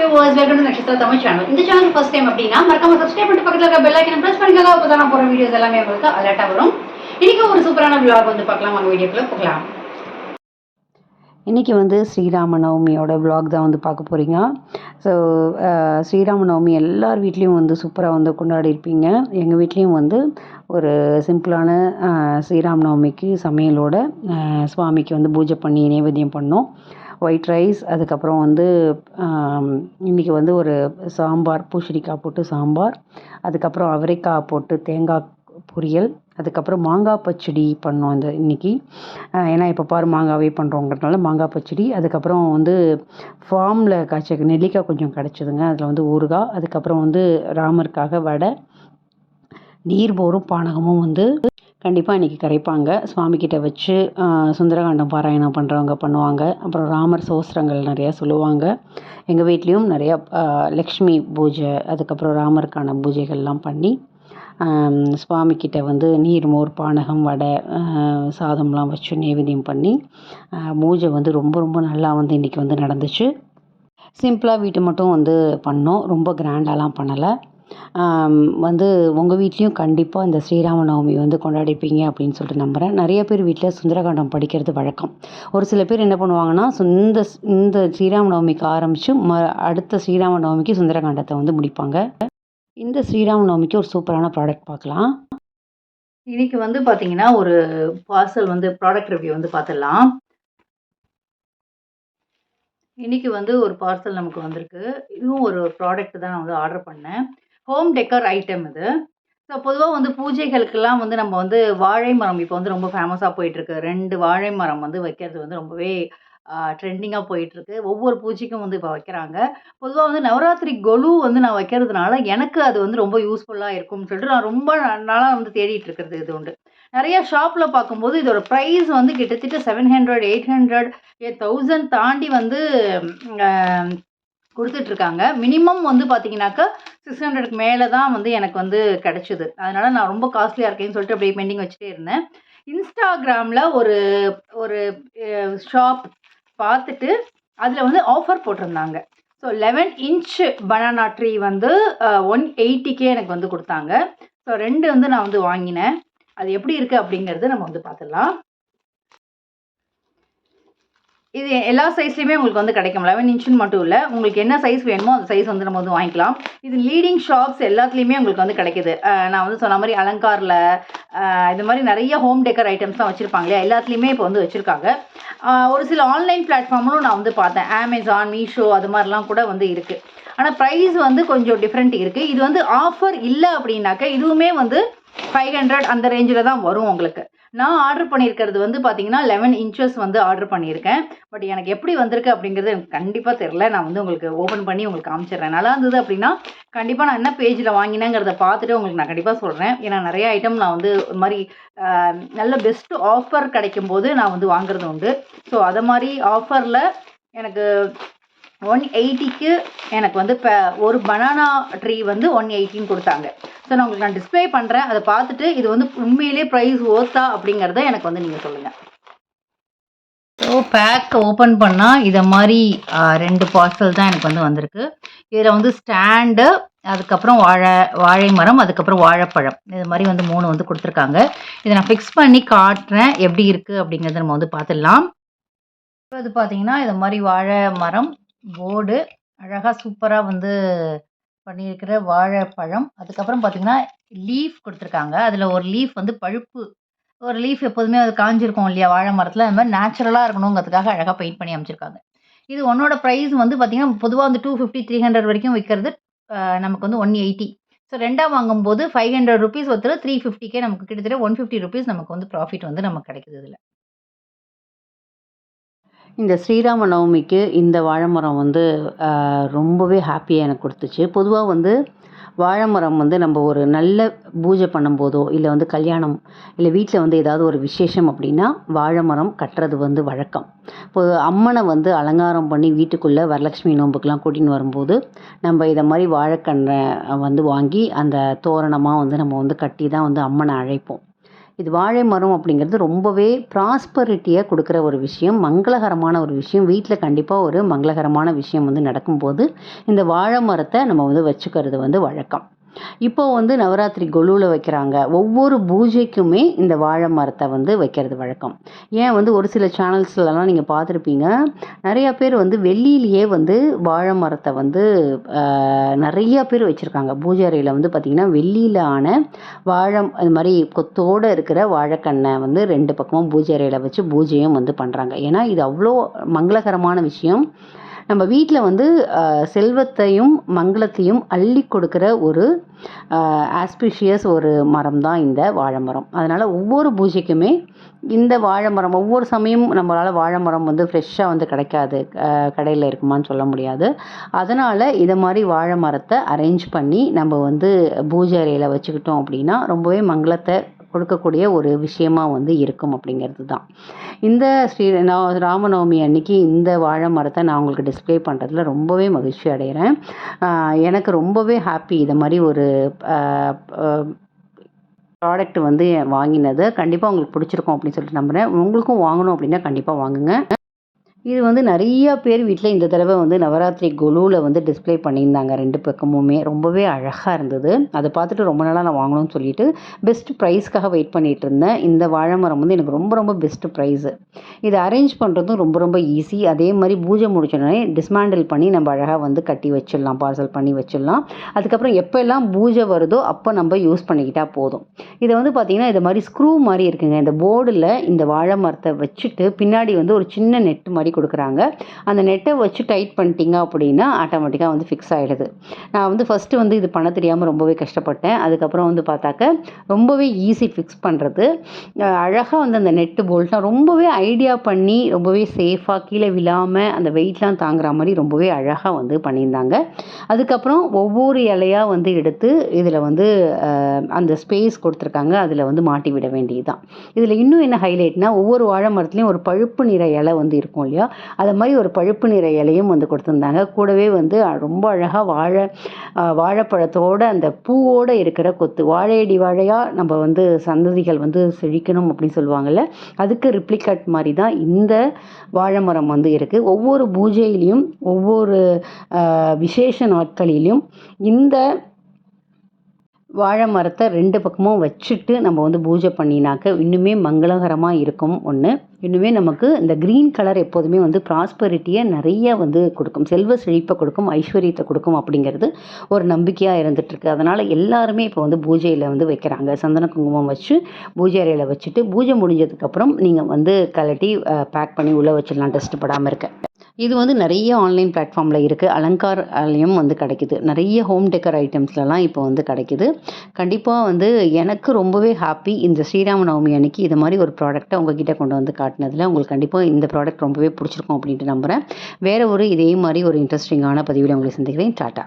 Welcome to Natchathira Tamil channel இந்த channel first time அப்படின்னா மறக்காம சப்ஸ்கிரைப் பண்ணிட்டு இருக்க பெல் அப்போ வீடியோஸ் எல்லாமே உங்களுக்கு வரும். இன்னைக்கு ஒரு சூப்பரான வந்து பார்க்கலாம். வாங்க போகலாம். இன்றைக்கி வந்து ஸ்ரீராம நவமியோட vlog தான் வந்து பார்க்க போகிறீங்க ஸோ ஸ்ரீராம நவமி எல்லார் வீட்லேயும் வந்து சூப்பராக வந்து கொண்டாடி இருப்பீங்க. எங்கள் வீட்லேயும் வந்து ஒரு சிம்பிளான ஸ்ரீராம நவமிக்கு சமையலோட சுவாமிக்கு வந்து பூஜை பண்ணி நைவேத்தியம் பண்ணோம். ஒயிட் ரைஸ் அதுக்கப்புறம் வந்து இன்றைக்கி இன்னைக்கு வந்து ஒரு சாம்பார் பூசணிக்காய் போட்டு சாம்பார் அதுக்கப்புறம் அவரைக்காய் போட்டு தேங்காய் பொரியல் அதுக்கப்புறம் மாங்காய் பச்சடி பண்ணோம் இந்த இன்றைக்கி ஏன்னா இப்போ பாரு மாங்காவே பண்ணுறோங்கிறதுனால மாங்காய் பச்சடி அதுக்கப்புறம் வந்து ஃபார்மில் காய்ச்ச நெல்லிக்காய் கொஞ்சம் கிடச்சிதுங்க. அதில் வந்து ஊறுகாய் அதுக்கப்புறம் வந்து ராமருக்காக வடை நீர்போரும் பானகமும் வந்து கண்டிப்பாக இன்றைக்கி கரைப்பாங்க. சுவாமிக்கிட்ட வச்சு சுந்தரகாண்டம் பாராயணம் பண்ணுறவங்க பண்ணுவாங்க. அப்புறம் ராமர் சோஸ்திரங்கள் நிறையா சொல்லுவாங்க. எங்கள் வீட்லேயும் நிறையா லக்ஷ்மி பூஜை அதுக்கப்புறம் ராமருக்கான பூஜைகள்லாம் பண்ணி சுவாமிக்கிட்ட வந்து நீர்மோர் பானகம் வடை சாதம்லாம் வச்சு நைவேத்தியம் பண்ணி பூஜை வந்து ரொம்ப ரொம்ப நல்லா வந்து இன்றைக்கி வந்து நடந்துச்சு. சிம்பிளாக வீட்டு மட்டும் வந்து பண்ணோம். ரொம்ப கிராண்டாலாம் பண்ணலை. வந்து உங்கள் வீட்லேயும் கண்டிப்பாக இந்த ஸ்ரீராம நவமி வந்து கொண்டாடிப்பீங்க அப்படின்னு சொல்லிட்டு நம்புகிறேன் நிறைய பேர் வீட்டில் சுந்தரகாண்டம் படிக்கிறது வழக்கம். ஒரு சில பேர் என்ன பண்ணுவாங்கன்னா சு- இந்த இந்த ஸ்ரீராம நவமிக்கு ஆரம்பித்து ம அடுத்த ஸ்ரீராம நவமிக்கு சுந்தரகாண்டத்தை வந்து முடிப்பாங்க. இந்த ஸ்ரீராம நவமிக்கு ஒரு சூப்பரான ப்ராடக்ட் பார்க்கலாம். இன்றைக்கி வந்து பார்த்தீங்கன்னா ஒரு பார்சல் வந்து ப்ராடக்ட் ரிவ்யூ வந்து பார்த்துடலாம் இன்றைக்கி வந்து ஒரு பார்சல் நமக்கு வந்திருக்கு. இதுவும் ஒரு ப்ராடக்ட் தான் நான் வந்து ஆர்டர் பண்ணேன். ஹோம் டெக்கர் ஐட்டம் இது. ஸோ பொதுவாக வந்து பூஜைகளுக்கெல்லாம் வந்து நம்ம வந்து வாழை மரம் இப்போ வந்து ரொம்ப ஃபேமஸாக போயிட்டுருக்கு. ரெண்டு வாழை மரம் வந்து வைக்கிறது வந்து ரொம்பவே ட்ரெண்டிங்காக போயிட்டுருக்கு. ஒவ்வொரு பூஜைக்கும் வந்து இப்போ வைக்கிறாங்க. பொதுவாக வந்து நவராத்திரி கொலு வந்து நான் வைக்கிறதுனால எனக்கு அது வந்து ரொம்ப யூஸ்ஃபுல்லாக இருக்கும்னு சொல்லிட்டு நான் ரொம்ப நாளாக வந்து தேடிட்டு இருக்கிறது இது உண்டு. நிறைய ஷாப்பில் பார்க்கும்போது இதோட ப்ரைஸ் வந்து கிட்டத்தட்ட seven hundred eight hundred a thousand தாண்டி வந்து கொடுத்துட்ருக்காங்க. மினிமம் வந்து பார்த்தீங்கன்னாக்கா சிக்ஸ் ஹண்ட்ரடுக்கு மேலே தான் வந்து எனக்கு வந்து கிடச்சிது. அதனால் நான் ரொம்ப காஸ்ட்லியாக இருக்கேன்னு சொல்லிட்டு அப்படியே பெண்டிங் வச்சுட்டே இருந்தேன். இன்ஸ்டாகிராமில் ஒரு ஒரு ஷாப் பார்த்துட்டு அதில் வந்து ஆஃபர் போட்டிருந்தாங்க. So eleven inch banana tree வந்து ஒன் எயிட்டிக்கே எனக்கு வந்து கொடுத்தாங்க. ஸோ ரெண்டு வந்து நான் வந்து வாங்கினேன். அது எப்படி இருக்குது அப்படிங்கிறது நம்ம வந்து பார்த்துடலாம். இது எல்லா சைஸ்லையுமே உங்களுக்கு வந்து கிடைக்கும் லெவன் இன்ச்சுன்னு மட்டும் இல்லை. உங்களுக்கு என்ன சைஸ் வேணுமோ அந்த சைஸ் வந்து நம்ம வந்து வாங்கிக்கலாம். இது லீடிங் ஷாப்ஸ் எல்லாத்துலேயுமே உங்களுக்கு வந்து கிடைக்குது. நான் வந்து சொன்ன மாதிரி அலங்காரில் இது மாதிரி நிறைய ஹோம் டெக்கர் ஐட்டம்ஸ்லாம் வச்சுருப்பாங்க இல்லையா? எல்லாத்துலேயுமே இப்போ வந்து வச்சுருக்காங்க. ஒரு சில ஆன்லைன் பிளாட்ஃபார்ம்லும் நான் வந்து பார்த்தேன். அமேசான் மீஷோ அது மாதிரிலாம் கூட வந்து இருக்குது ஆனால் ப்ரைஸ் வந்து கொஞ்சம் டிஃப்ரெண்ட் இருக்குது இது வந்து ஆஃபர் இல்லை அப்படின்னாக்க இதுவுமே வந்து ஃபைவ் ஹண்ட்ரட் அந்த ரேஞ்சில் தான் வரும் உங்களுக்கு. நான் ஆர்டர் பண்ணியிருக்கிறது வந்து பார்த்தீங்கன்னா லெவன் இன்ச்சஸ் வந்து ஆர்டர் பண்ணியிருக்கேன். பட் எனக்கு எப்படி வந்திருக்கு அப்படிங்கிறது எனக்கு கண்டிப்பாக தெரில நான் வந்து உங்களுக்கு ஓப்பன் பண்ணி உங்களுக்கு காமிச்சிடுறேன். நல்லா இருந்தது அப்படின்னா கண்டிப்பாக நான் என்ன பேஜில் வாங்கினேங்கிறத பார்த்துட்டு உங்களுக்கு நான் கண்டிப்பாக சொல்கிறேன் ஏன்னா நிறைய ஐட்டம் நான் வந்து ஒரு மாதிரி நல்ல பெஸ்ட் ஆஃபர் கிடைக்கும் போது நான் வந்து வாங்குறது உண்டு. ஸோ அதை மாதிரி ஆஃபரில் எனக்கு ஒன் எயிட்டிக்கு எனக்கு வந்து இப்போ ஒரு பனானா ட்ரீ வந்து ஒன் எயிட்டின்னு கொடுத்தாங்க. ஸோ நான் உங்களுக்கு நான் டிஸ்ப்ளே பண்ணுறேன் அதை பார்த்துட்டு இது வந்து உண்மையிலேயே ப்ரைஸ் ஓத்தா அப்படிங்கிறத எனக்கு வந்து நீங்கள் சொல்லுங்கள் ஸோ பேக் ஓப்பன் பண்ணால் இதை மாதிரி ரெண்டு பார்சல் தான் எனக்கு வந்து வந்திருக்கு. இதில் வந்து ஸ்டாண்டு அதுக்கப்புறம் வாழை வாழை மரம் அதுக்கப்புறம் வாழைப்பழம். இது மாதிரி வந்து மூணு வந்து கொடுத்துருக்காங்க. இதை நான் ஃபிக்ஸ் பண்ணி காட்டுறேன். எப்படி இருக்குது அப்படிங்கிறத நம்ம வந்து பார்த்துடலாம். இப்போ இது பார்த்தீங்கன்னா இது மாதிரி வாழை மரம் போர்டு. அழகாக சூப்பராக வந்து பண்ணியிருக்கிற வாழைப்பழம். அதுக்கப்புறம் பார்த்தீங்கன்னா லீஃப் கொடுத்துருக்காங்க. அதில் ஒரு லீஃப் வந்து பழுப்பு. ஒரு லீஃப் எப்போதுமே அது காஞ்சிருக்கும் இல்லையா வாழை மரத்தில்? அது மாதிரி நேச்சுரலாக இருக்கணுங்கிறதுக்காக அழகாக பெயிண்ட் பண்ணி அமைச்சிருக்காங்க. இது ஒன்னோட ப்ரைஸ் வந்து பார்த்தீங்கன்னா பொதுவாக வந்து டூ ஃபிஃப்டி த்ரீ ஹண்ட்ரட் வரைக்கும் விற்கிறது நமக்கு வந்து ஒன் எயிட்டி ஸோ ரெண்டாக வாங்கும்போது ஃபைவ் ஹண்ட்ரட் ருபீஸ் ஒருத்தர் த்ரீ ஃபிஃப்டிக்கே நமக்கு கிட்டத்தட்ட ஒன் ஃபிஃப்டி ருபீஸ் நமக்கு வந்து ப்ராஃபிட் வந்து நமக்கு கிடைக்குது இதில். இந்த ஸ்ரீராம நவமிக்கு இந்த வாழை மரம் வந்து ரொம்பவே ஹாப்பியாக எனக்கு கொடுத்துச்சு. பொதுவாக வந்து வாழை மரம் வந்து நம்ம ஒரு நல்ல பூஜை பண்ணும்போதோ இல்லை வந்து கல்யாணம் இல்லை வீட்டில் வந்து ஏதாவது ஒரு விசேஷம் அப்படின்னா வாழை மரம் கட்டுறது வந்து வழக்கம். இப்போ அம்மனை வந்து அலங்காரம் பண்ணி வீட்டுக்குள்ளே வரலட்சுமி நோம்புக்கெலாம் கூட்டின்னு வரும்போது நம்ம இதை மாதிரி வாழைக்கன்றை வந்து வாங்கி அந்த தோரணமாக வந்து நம்ம வந்து கட்டி தான் வந்து அம்மனை அழைப்போம். இது வாழை மரம் அப்படிங்கிறது ரொம்பவே ப்ராஸ்பரிட்டியை கொடுக்குற ஒரு விஷயம் மங்களகரமான ஒரு விஷயம். வீட்டில் கண்டிப்பாக ஒரு மங்களகரமான விஷயம் வந்து நடக்கும்போது இந்த வாழை மரத்தை நம்ம வந்து வச்சுக்கிறது வந்து வழக்கம். இப்போ வந்து நவராத்திரி கொலுவில் வைக்கிறாங்க. ஒவ்வொரு பூஜைக்குமே இந்த வாழை மரத்தை வந்து வைக்கிறது வழக்கம். ஏன் வந்து ஒரு சில சேனல்ஸ்லலாம் நீங்கள் பார்த்துருப்பீங்க. நிறையா பேர் வந்து வெள்ளியிலேயே வந்து வாழை மரத்தை வந்து நிறையா பேர் வச்சுருக்காங்க. பூஜை அறையில் வந்து பார்த்திங்கன்னா வெள்ளியில் ஆன வாழை அது மாதிரி கொத்தோடு இருக்கிற வாழைக்கண்ணை வந்து ரெண்டு பக்கமும் பூஜை அறையில் வச்சு பூஜையும் வந்து பண்ணுறாங்க ஏன்னா இது அவ்வளோ மங்களகரமான விஷயம். நம்ம வீட்டில் வந்து செல்வத்தையும் மங்களத்தையும் அள்ளி கொடுக்குற ஒரு ஆஸ்பிஷியஸ் ஒரு மரம் தான் இந்த வாழை மரம் அதனால் ஒவ்வொரு பூஜைக்குமே இந்த வாழை மரம் ஒவ்வொரு சமயம் நம்மளால் வாழை மரம் வந்து ஃப்ரெஷ்ஷாக வந்து கிடைக்காது கடையில் இருக்குமான்னு சொல்ல முடியாது. அதனால் இதை மாதிரி வாழை மரத்தை அரேஞ்ச் பண்ணி நம்ம வந்து பூஜை அறையில் வச்சுக்கிட்டோம் அப்படின்னா ரொம்பவே மங்களத்தை கொடுக்கக்கூடிய ஒரு விஷயமாக வந்து இருக்கும் அப்படிங்கிறது தான் இந்த ஸ்ரீ ராமநவமி அன்னைக்கு இந்த வாழை மரத்தை நான் உங்களுக்கு டிஸ்ப்ளே பண்ணுறதுல ரொம்பவே மகிழ்ச்சி அடைகிறேன் எனக்கு ரொம்பவே ஹாப்பி இதை மாதிரி ஒரு ப்ராடக்ட் வந்து வாங்கினது. கண்டிப்பாக உங்களுக்கு பிடிச்சிருக்கும் அப்படின்னு சொல்லிட்டு நம்புகிறேன் உங்களுக்கும் வாங்கணும் அப்படின்னா கண்டிப்பாக வாங்குங்க. இது வந்து நிறையா பேர் வீட்டில் இந்த தடவை வந்து நவராத்திரி கொலுவில் வந்து டிஸ்ப்ளே பண்ணியிருந்தாங்க ரெண்டு பக்கமுமே. ரொம்பவே அழகாக இருந்தது. அதை பார்த்துட்டு ரொம்ப நாளாக நான் வாங்கணும்னு சொல்லிட்டு பெஸ்ட் ப்ரைஸ்க்காக வெயிட் பண்ணிகிட்டு இருந்தேன். இந்த வாழை மரம் வந்து எனக்கு ரொம்ப ரொம்ப பெஸ்ட் ப்ரைஸு இதை அரேஞ்ச் பண்ணுறதும் ரொம்ப ரொம்ப ஈஸி அதே மாதிரி பூஜை முடிச்சோடனே டிஸ்மேண்டில் பண்ணி நம்ம அழகாக வந்து கட்டி வச்சிடலாம் பார்சல் பண்ணி வச்சிடலாம். அதுக்கப்புறம் எப்போல்லாம் பூஜை வருதோ அப்போ நம்ம யூஸ் பண்ணிக்கிட்டால் போதும். இதை வந்து பார்த்திங்கன்னா இது மாதிரி ஸ்க்ரூ மாதிரி இருக்குங்க. இந்த போர்டில் இந்த வாழை மரத்தை வச்சுட்டு பின்னாடி வந்து ஒரு சின்ன நெட் மாதிரி கொடுக்குறாங்க. அந்த நெட்டை வச்சு டைட் பண்ணிட்டீங்க அப்படின்னா ஆட்டோமேட்டிக்காக வந்து ஃபிக்ஸ் ஆகிடுது நான் வந்து ஃபஸ்ட்டு வந்து இது பண்ண தெரியாமல் ரொம்பவே கஷ்டப்பட்டேன். அதுக்கப்புறம் வந்து பார்த்தாக்க ரொம்பவே ஈஸி ஃபிக்ஸ் பண்ணுறது அழகாக வந்து அந்த நெட்டு போல்ட்லாம் ரொம்பவே ஐடியா பண்ணி ரொம்பவே சேஃபாக கீழே விழாமல் அந்த வெயிட்லாம் தாங்குற மாதிரி ரொம்பவே அழகாக வந்து பண்ணியிருந்தாங்க. அதுக்கப்புறம் ஒவ்வொரு இலையாக வந்து எடுத்து இதில் வந்து அந்த ஸ்பேஸ் கொடுத்துருக்காங்க. அதில் வந்து மாட்டி விட வேண்டியதுதான். இதில் இன்னும் என்ன ஹைலைட்னா ஒவ்வொரு வாழை மரத்துலேயும் ஒரு பழுப்பு நிற இலை வந்து இருக்கும் இல்லையா? அது மாதிரி ஒரு பழுப்பு நிற இலையும் வந்து கொடுத்துருந்தாங்க. கூடவே வந்து ரொம்ப அழகாக வாழை வாழைப்பழத்தோட அந்த பூவோடு இருக்கிற கொத்து வாழையடி வாழையாக நம்ம வந்து சந்ததிகள் வந்து செழிக்கணும் அப்படின்னு சொல்லுவாங்கல்ல அதுக்கு ரிப்ளிகட் மாதிரி தான் இந்த வாழை மரம் வந்து இருக்குது ஒவ்வொரு பூஜையிலையும் ஒவ்வொரு விசேஷ நாட்களிலும் இந்த வாழை மரத்தை ரெண்டு பக்கமும் வச்சுட்டு நம்ம வந்து பூஜை பண்ணினாக்க இன்னுமே மங்களகரமாக இருக்கும் ஒன்று இன்னுமே நமக்கு இந்த க்ரீன் கலர் எப்போதுமே வந்து ப்ராஸ்பரிட்டியை நிறைய வந்து கொடுக்கும். செல்வ செழிப்பை கொடுக்கும் ஐஸ்வர்யத்தை கொடுக்கும் அப்படிங்கிறது ஒரு நம்பிக்கையாக இருந்துகிட்ருக்கு அதனால் எல்லாருமே இப்போ வந்து பூஜையில் வந்து வைக்கிறாங்க. சந்தன குங்குமம் வச்சு பூஜை அறையில் வச்சுட்டு பூஜை முடிஞ்சதுக்கப்புறம் நீங்கள் வந்து கலட்டி பேக் பண்ணி உள்ளே வச்சிடலாம். டஸ்ட் படாமல் இருக்க. இது வந்து நிறைய ஆன்லைன் பிளாட்ஃபார்மில் இருக்குது அலங்கார்லையும் வந்து கிடைக்குது. நிறைய ஹோம் டெக்கர் ஐட்டம்ஸ்லலாம் இப்போ வந்து கிடைக்குது. கண்டிப்பாக வந்து எனக்கு ரொம்பவே ஹாப்பி இந்த ஸ்ரீராம நவமி அன்னைக்கு இது மாதிரி ஒரு ப்ராடக்ட்டை உங்ககிட்ட கொண்டு வந்து காட்டினதில் உங்களுக்கு கண்டிப்பாக இந்த ப்ராடக்ட் ரொம்பவே பிடிச்சிருக்கும் அப்படின்ட்டு நம்புகிறேன் வேறு ஒரு இதே மாதிரி ஒரு இன்ட்ரெஸ்டிங்கான பதிவில் உங்களை சந்திக்கிறேன். டாட்டா.